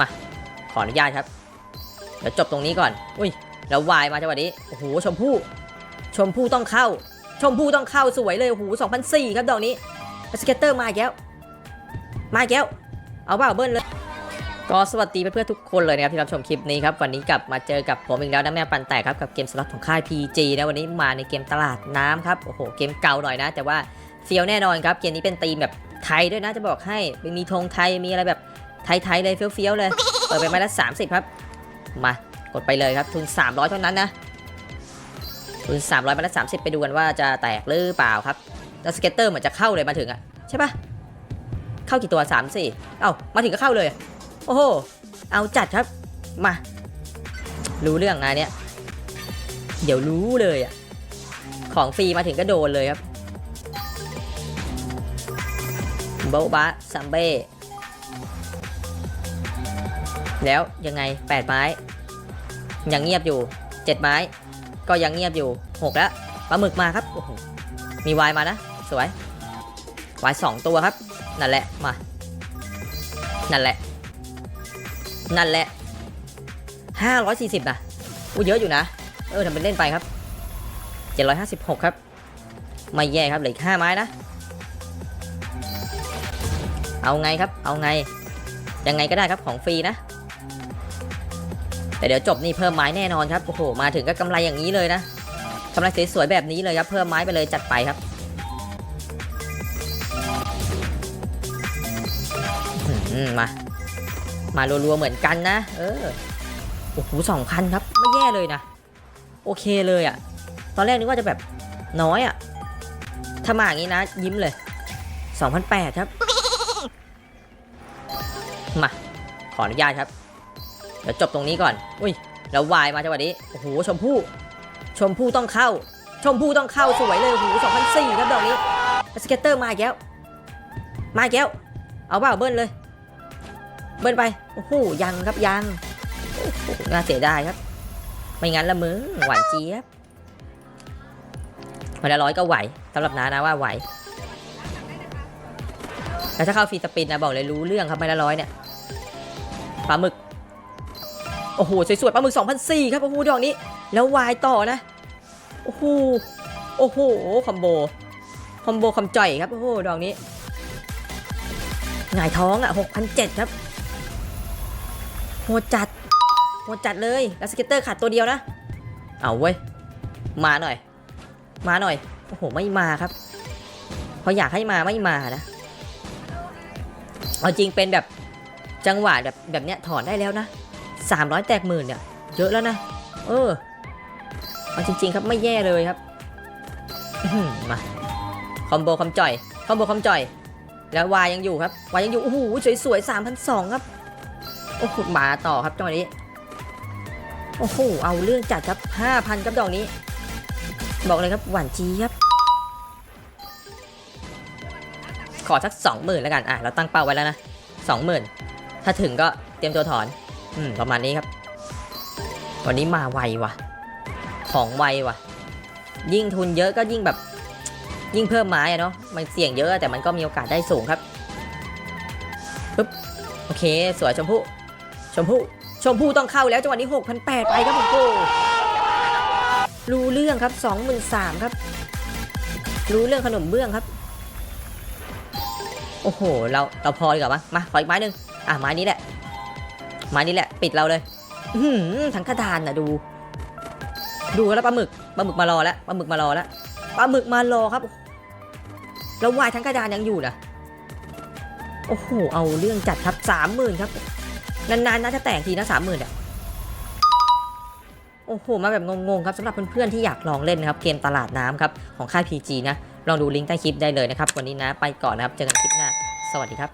มา ขออนุญาตครับ เดี๋ยวจบตรงนี้ก่อน อุ้ย แล้ววายมาจังหวะนี้ โอ้โห ชมพู่ ชมพู่ต้องเข้า ชมพู่ต้องเข้าสวยเลย โอ้โห2004ครับดอกนี้สเก็ตเตอร์มาอีกแล้ว มาอีกแล้ว เอาเปล่าเบิ้ลเลยก็สวัสดีเพื่อนๆทุกคนเลยนะครับที่รับชมคลิปนี้ครับวันนี้กลับมาเจอกับผมอีกแล้วนะแม่ปันแตกครับกับเกมสล็อตของค่าย PG นะวันนี้มาในเกมตลาดน้ำครับโอ้โหเกมเก่าหน่อยนะ แต่ว่าเฟียวแน่นอนครับเกมนี้เป็นธีมแบบไทยด้วยนะจะบอกให้มีธงไทยมีอะไรแบบ ไทยๆเลยเฟี้ยวๆเลย เปิดไปไม้ละ30 ครับ มากดไปเลยครับ ทุน 300 เท่านั้นนะ ทุน 300ไม้ละ30 ไปดูกันว่าจะแตกหรือเปล่าครับแล้วสเก็ตเตอร์เหมือนจะเข้าเลยมาถึงอะใช่ปะเข้ากี่ตัว3 4เอ้ามาถึงก็เข้าเลย โอ้โห เอาจัดครับ มา รู้เรื่องงานเนี้ย เดี๋ยวรู้เลยอะของฟรีมาถึงก็โดนเลยครับโบบะซัมเบ้ แล้วยังไง 8 ไม้ ยังเงียบอยู่ 7 ไม้ ก็ยังเงียบอยู่ 6 แล้วปลาหมึกมาครับโอ้โหมีวายมานะ สวยวายสองตัวครับ นั่นแหละมา นั่นแหละ นั่นแหละ 540นะอู้เยอะอยู่นะ เออทำเป็นเล่นไปครับ 756 ครับ ไม่แย่ครับเหลืออีก5ไม้นะ เอาไงครับ เอาไงยังไงก็ได้ครับของฟรีนะ แต่เดี๋ยวจบนี่เพิ่มไม้แน่นอนครับ โอ้โห มาถึงก็กำไรอย่างนี้เลยนะกำไรสวยๆแบบนี้เลยครับ เพิ่มไม้ไปเลยจัดไปครับมมา มารัวๆเหมือนกันนะ เออ โอ้โหสองพันครับ ไม่แย่เลยนะ โอเคเลยอะ่ะ ตอนแรกนึกว่าจะแบบน้อยอะ่ะ ถ้ามาอย่างนี้นะ ยิ้มเลย2,008ครับ มา ขออนุญาตครับ เดี๋ยวจบตรงนี้ก่อน อุ้ย แล้ววายมาจังหวะนี้ โอ้โห ชมพู่ ชมพู่ต้องเข้า ชมพู่ต้องเข้าสวยเลยโอ้โห2004ครับดอกนี้สเก็ตเตอร์มาอีกแล้ว มาอีกแล้ว เอาเปล่าเบิ้ลเลย เบิ้ลไป โอ้โห ยังครับยังโอ้โหน่าเสียดายครับ ไม่งั้นละมึง หวานเจี๊ยบวันละร้อยก็ไหวสำหรับน้านะว่าไหวแต่ถ้าเข้าฟรีสปินนะบอกเลยรู้เรื่องครับไม่ละร้อยเนี่ยปลาหมึก โอ้โห สวยๆปลาหมึก2004ครับโอ้โหดอกนี้ แล้ววายต่อนะ โอ้โห โอ้โห คอมโบ คอมโบคำจ่อยครับ โอ้โห ดอกนี้หงายท้องอะ6,007ครับ โหจัด โหจัดเลยแล้วสเก็ตเตอร์ขาดตัวเดียวนะ เอาเว้ย มาหน่อย มาหน่อย โอ้โห ไม่มาครับ พออยากให้มาไม่มานะ เอาจริงเป็นแบบจังหวะแบบแบบเนี้ยถอนได้แล้วนะ 300 แตกหมื่นเนี่ย เยอะแล้วนะ เออเอาจริง ๆ ครับไม่แย่เลยครับมาคอมโบคำจ่อยคอมโบคำจ่อย แล้ววายยังอยู่ครับวายยังอยู่โอ้โหสวยๆ3,200ครับโอ้โหมาต่อครับจังหวะนี้โอ้โหเอาเรื่องจัดครับ5,000ครับดอกนี้ บอกเลยครับหวานจี๊ครับ ขอสัก20,000แล้วกันอะเราตั้งเป้าไว้แล้วนะ20,000ถ้าถึงก็เตรียมตัวถอน อืมประมาณนี้ครับ วันนี้มาไวว่ะ ของไวว่ะ ยิ่งทุนเยอะก็ยิ่งแบบ ยิ่งเพิ่มไม้อะเนาะ มันเสี่ยงเยอะแต่มันก็มีโอกาสได้สูงครับปึ๊บ โอเค สวยชมพู่ ชมพู่ ชมพู่ต้องเข้าแล้วจังหวะนี้6,800ไปครับผมโอ้รู้เรื่องครับ23,000ครับ รู้เรื่องขนมเบื้องครับ โอ้โห เรา เราพอดีกว่ามั้งมา ขออีกไม้หนึ่งอะ ไม้นี้แหละ ม้นี้แหละ ปิดเราเลยหืมทั้งกระดานนะดู ดูแล้วปลาหมึกปลาหมึกมารอแล้วปลาหมึกมารอแล้วปลาหมึกมารอครับแล้ววายทั้งกระดานยังอยู่นะโอ้โหเอาเรื่องจัดครับสามหมื่นครับนานๆนะจะแตกทีนะสามหมื่นอะโอ้โห มาแบบงงๆครับสำหรับเพื่อนๆที่อยากลองเล่นนะครับ เกมตลาดน้ำครับ ของค่าย PG นะ ลองดูลิงก์ใต้คลิปได้เลยนะครับ วันนี้นะ ไปก่อนนะครับ เจอกันคลิปหน้า สวัสดีครับ